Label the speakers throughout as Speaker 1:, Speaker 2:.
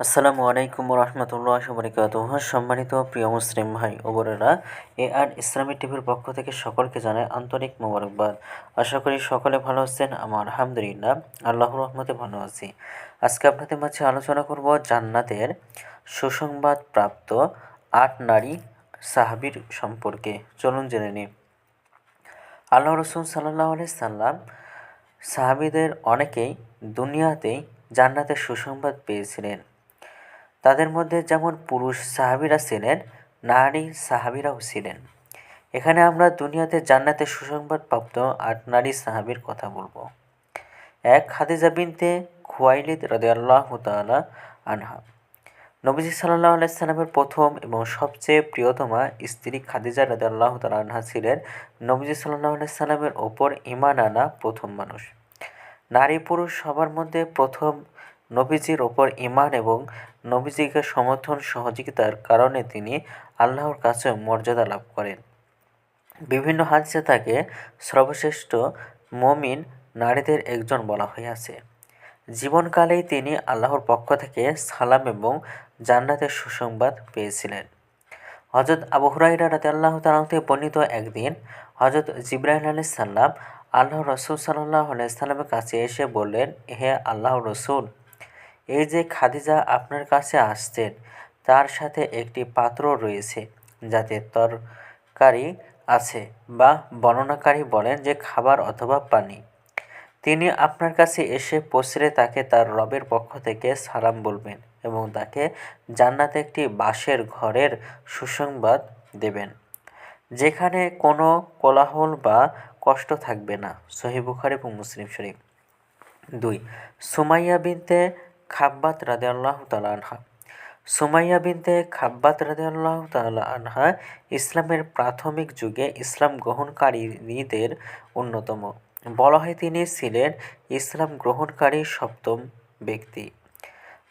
Speaker 1: আসসালামু আলাইকুম রহমতুল্লাহ বরকাত সম্মানিত প্রিয় মুসলিম ভাই ও বোনেরা, এ আর ইসলামী টিভির পক্ষ থেকে সকলকে জানায় আন্তরিক মোবারকবাদ। আশা করি সকলে ভালো আছেন আমার আলহামদুলিল্লাহ আল্লাহ রহমতে ভালো আছি। আজকে আপনাদের মাঝে আলোচনা করব জান্নাতের সুসংবাদ প্রাপ্ত আট নারী সাহাবির সম্পর্কে। চলুন জেনে নিই। আল্লাহ রসুল সাল্লাহ সাল্লাম সাহাবিদের অনেকেই দুনিয়াতেই জান্নাতের সুসংবাদ পেয়েছিলেন। তাদের মধ্যে যেমন পুরুষ সাহাবিরা ছিলেন, নারী সাহাবিরাও ছিলেন। এখানে আমরা দুনিয়াতে জান্নাতের সুসংবাদ প্রাপ্ত আট নারী সাহাবির কথা বলব। এক খাদিজা বিনতে খুয়াইলিদ রদে তালা আনহা। নবীজি সাল্লাহ আলাইসাল্লামের প্রথম এবং সবচেয়ে প্রিয়তমা স্ত্রী খাদিজা রদে আল্লাহ তালা আনহা ছিলেন নবীজি সাল্লাহ আলাইসাল্লামের ওপর ইমান আনা প্রথম মানুষ। নারী পুরুষ সবার মধ্যে প্রথম নবীজির ওপর ইমান এবং নবীজিকে সমর্থন সহযোগিতার কারণে তিনি আল্লাহর কাছে মর্যাদা লাভ করেন। বিভিন্ন হাদিসে তাকে সর্বশ্রেষ্ঠ মমিন নারীদের একজন বলা হইয়াছে জীবনকালেই তিনি আল্লাহর পক্ষ থেকে সালাম এবং জান্নাতের সুসংবাদ পেয়েছিলেন। হজরত আবু হুরাইরা রাতে আল্লাহ তালাতে বর্ণিত একদিন হজরত জিব্রাহিম আলাই সাল্লাম আল্লাহ রসুল সাল্লাহ আলাইসাল্লামের কাছে এসে বললেন, হে আল্লাহ রসুল এই যে খাদিজা আপনার কাছে আসছেন, তার সাথে একটি পাত্র রয়েছে যাতে তরকারি আছে বা বর্ণনাকারী বলেন যে খাবার অথবা পানি। তিনি আপনার কাছে এসে পৌঁছলে তাকে তার রবের পক্ষ থেকে সালাম বলবেন এবং তাকে জান্নাতে একটি বাঁশের ঘরের সুসংবাদ দেবেন, যেখানে কোনো কোলাহল বা কষ্ট থাকবে না। সহি বুখার এবং মুসলিম শরীফ। দুই, সুমাইয়া বিনতে খাব্বাত রাদে আল্লাহ তালা আনহা। সুমাইয়া বিনতে খাব্বাত রাদে আল্লাহ তালা আনহা ইসলামের প্রাথমিক যুগে ইসলাম গ্রহণকারীদের অন্যতম। বলা হয় তিনি ছিলেন ইসলাম গ্রহণকারী সপ্তম ব্যক্তি।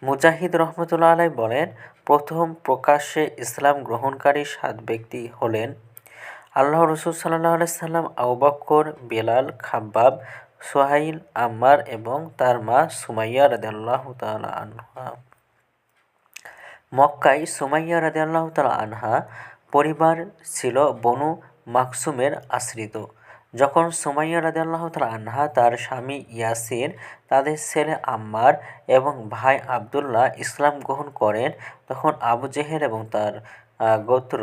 Speaker 1: মুজাহিদ রহমতুল্লাহ আলাই বলেন, প্রথম প্রকাশ্যে ইসলাম গ্রহণকারী সাত ব্যক্তি হলেন আল্লাহ রসুল সাল্লাহ সাল্লাম আউবাক্কর বেলাল, খাব্বাব সোহাইল, আম্মার এবং তার মা সুমাইয়া রাদিয়াল্লাহ তালা আনহা। মক্কায় সুমাইয়া রাদিয়াল্লাহ তালা আনহা পরিবার ছিল বনু মাকসুমের আশ্রিত। যখন সুমাইয়া রাদিয়াল্লাহ তালা আনহা তার স্বামী ইয়াসির তাদের ছেলে আম্মার এবং ভাই আবদুল্লাহ ইসলাম গ্রহণ করেন, তখন আবু জেহের এবং তার গোত্র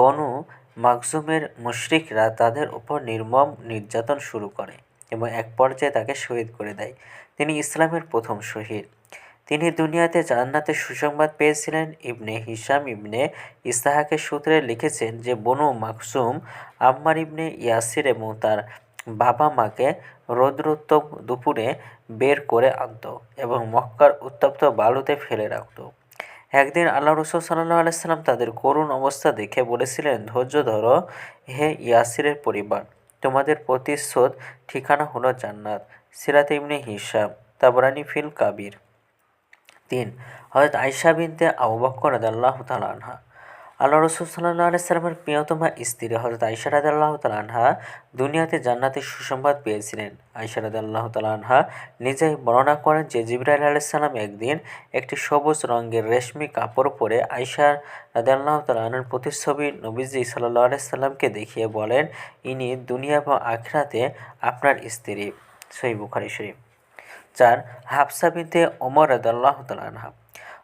Speaker 1: বনু মাকজুমের মুশরিকরা তাদের উপর নির্মম নির্যাতন শুরু করে। এবং এক পর্যায়ে তাকে শহীদ করে দেয়। তিনি ইসলামের প্রথম শহীদ। তিনি দুনিয়াতে জান্নাতের সুসংবাদ পেয়েছিলেন। ইবনে হিসাম ইবনে ইস্তাহাকের সূত্রে লিখেছেন যে, বনু মাকসুম আম্মার ইবনে ইয়াসির এবং তার বাবা মাকে রৌদ্রোত্তম দুপুরে বের করে আনত এবং মক্কার উত্তপ্ত বালুতে ফেলে রাখত। একদিন আল্লাহ রসুল সাল্লাহ আলাইসাল্লাম তাদের করুণ অবস্থা দেখে বলেছিলেন, ধৈর্য ধরো, হে ইয়াসিরের পরিবার। তোমাদের প্রতিশোধ ঠিকানা হলো জান্নাত। সিরাত ইবনে হিসাব তাবরানি ফিল কাবির। তিন হজরত আয়সা বিনতে আবু বক্কর রাদাল্লাহ তালা আনহা। আল্লাহ রসুল সাল্লাহ আলাইসালামের প্রিয়তমা স্ত্রী হজরত আয়সা রাদ আল্লাহ আনহা দুনিয়াতে জান্নাতের সুসংবাদ পেয়েছিলেন। আয়সা রাদ আল্লাহ আনহা নিজেই বর্ণনা করেন যে জিব্রাইল আলাইসাল্লাম একদিন একটি সবুজ রঙের রেশমি কাপড় পরে আয়সা রাদ আল্লাহ তালাহর প্রতিচ্ছবি নবীজি সাল্লাহ আলাইসাল্লামকে দেখিয়ে বলেন, ইনি দুনিয়া এবং আখরাতে আপনার স্ত্রী। সই বুখারি শরীফ। চার, হাফসা বিনতে ওমর রাদাল্লাহ তালা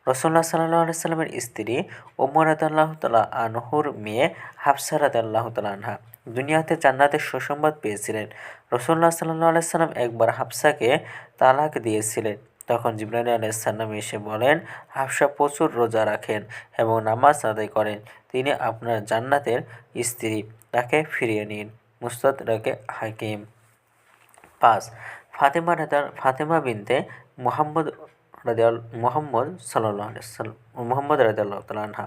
Speaker 1: আনহা রসুল্লাহ সাল্লাহ সাল্লামের স্ত্রী ওমর রাদাল্লাহ তালা আনহুর মেয়ে হাফসা রাদাল্লাহ তালা আনহা দুনিয়াতে জান্নাতের সুসংবাদ পেয়েছিলেন। রসুল্লাহ সাল্লাহ আলাইসাল্লাম একবার হাফসাকে তালাক দিয়েছিলেন। তখন জিব্রাইল আলাইসাল্লাম এসে বলেন, হাফসা প্রচুর রোজা রাখেন এবং নামাজ আদায় করেন। তিনি আপনার জান্নাতের স্ত্রী। তাকে ফিরিয়ে নিন। মুস্তাদ রাকে হাকিম। পাঁচ, ফাতেমা রাদার, ফাতেমা বিনতে মোহাম্মদ রাদিয়াল, মোহাম্মদ সাল্লাহ সাল্লাম মোহাম্মদ রাদিয়াল্লাহ তালা আনহা।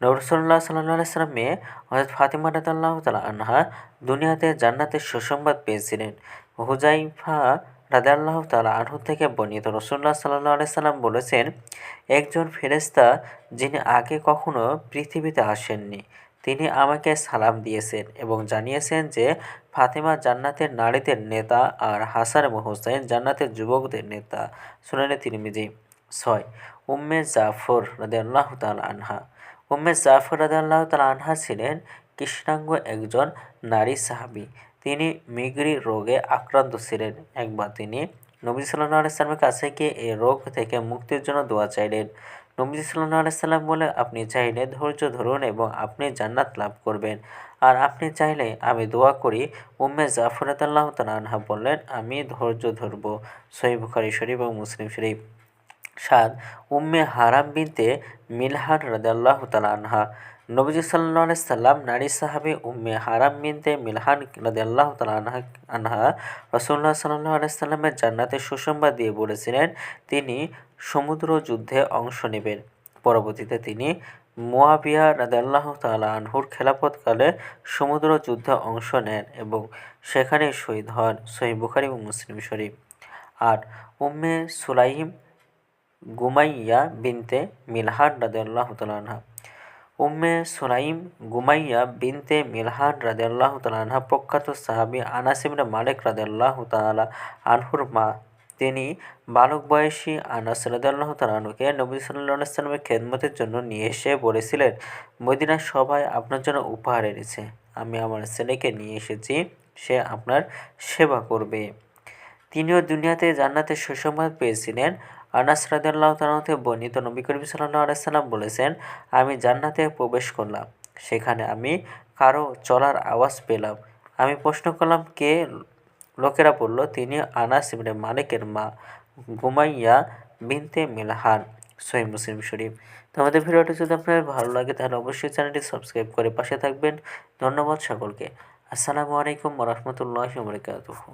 Speaker 1: নবরসল্লাহ সাল্লাহ সাল্লাম মেয়ে হজরত ফাতেমা রাদাল্লাহ তালা আনহা দুনিয়াতে জান্নাতের সুসংবাদ পেয়েছিলেন। হুজাইফা রাদাল্লাহ তালা আনহু থেকে বর্ণিত রসুল্লাহ সাল্লাহ সাল্লাম বলেছেন, একজন ফেরেস্তা যিনি আগে কখনো পৃথিবীতে আসেননি তিনি আমাকে সালাম দিয়েছেন এবং জানিয়েছেন যে ফাতেমা জান্নাতের নারীদের নেতা আর হাসান এবং হোসাইন জান্নাতের যুবকদের নেতা। শুনানি তিরমিজি ছয়। উম্মে জাফর রাদিয়াল্লাহু তাআলা আনহা। উম্মে জাফর রাদিয়াল্লাহু তাআলা আনহা ছিলেন কৃষ্ণাঙ্গ একজন নারী সাহাবী। তিনি মিগরি রোগে আক্রান্ত ছিলেন। একবার তিনি নবী সাল্লাহ আলাইহি কাছে গিয়ে এই রোগ থেকে মুক্তির জন্য দোয়া চাইলেন। নবী আলাইহি সাল্লাম বলে, আপনি চাইলে ধৈর্য ধরুন এবং আপনি জান্নাত লাভ করবেন। আর আপনি চাইলে আমি দোয়া করি। উম্মে জাফর রাদিয়াল্লাহু তাআলা আনহা বললেন, আমি ধৈর্য ধরব। সহিহ বুখারী, শরীফ এবং মুসলিম শরীফ। সাত, উম্মে হারাম বিনতে মিলহান রাদিয়াল্লাহু তাআলা আনহা। নবীজি আলাইহি সাল্লাম নারী সাহাবী উম্মে হারাম বিনতে মিলহান রাদিয়াল্লাহু তাআলা আনহা আনহা রাসূলুল্লাহ সাল্লাল্লাহু আলাইহি সাল্লামের জান্নাতের সুসংবাদ দিয়ে বলেছিলেন, তিনি সমুদ্র যুদ্ধে অংশ নেবেন। পরবর্তীতে তিনি মোয়াবিয়া রাদিয়াল্লাহু তাআলা আনহুর খেলাপথকালে সমুদ্র যুদ্ধে অংশ নেন এবং সেখানে শহীদ হন সহিহ বুখারী এবং মুসলিম শরীফ। আর উম্মে সুলাইম গুমাইয়া বিনতে মিলহান রাদিয়াল্লাহু তাআলা আনহা। উম্মে সুলাইম গুমাইয়া বিনতে মিলহান রাদিয়াল্লাহু তাআলা আনহা প্রখ্যাত সাহাবী আনাস ইবনে মালিক রাদিয়াল্লাহু তাআলা আনহুর মা তিনি বালক বয়সী আনাস রাদিয়াল্লাহু তাআলা আনহুকে নবী সাল্লামের খেদমতের জন্য নিয়ে এসে বলেছিলেন, মদিনার সবাই আপনার জন্য উপহার এনেছে। আমি আমার ছেলেকে নিয়ে এসেছি, সে আপনার সেবা করবে। তিনিও দুনিয়াতে জান্নাতের সুসংবাদ পেয়েছিলেন। আনাস রাদিয়াল্লাহু তাআলা থেকে বর্ণিত নবী করিম সাল্লাল্লাহু আলাইহি সাল্লাম বলেছেন, আমি জান্নাতে প্রবেশ করলাম। সেখানে আমি কারও চলার আওয়াজ পেলাম। আমি প্রশ্ন করলাম, কে লোকেরা বলল, তিনি আনাস ইবনে মালিকের মা গুমাইয়া বিনতে মিলহান সহি মুসলিম শরীফ। তো আমাদের ভিডিওটি যদি আপনার ভালো লাগে, তাহলে অবশ্যই চ্যানেলটি সাবস্ক্রাইব করে পাশে থাকবেন। ধন্যবাদ সকলকে। আসসালামু আলাইকুম রহমতুল্লাহ বারাকাতুহু।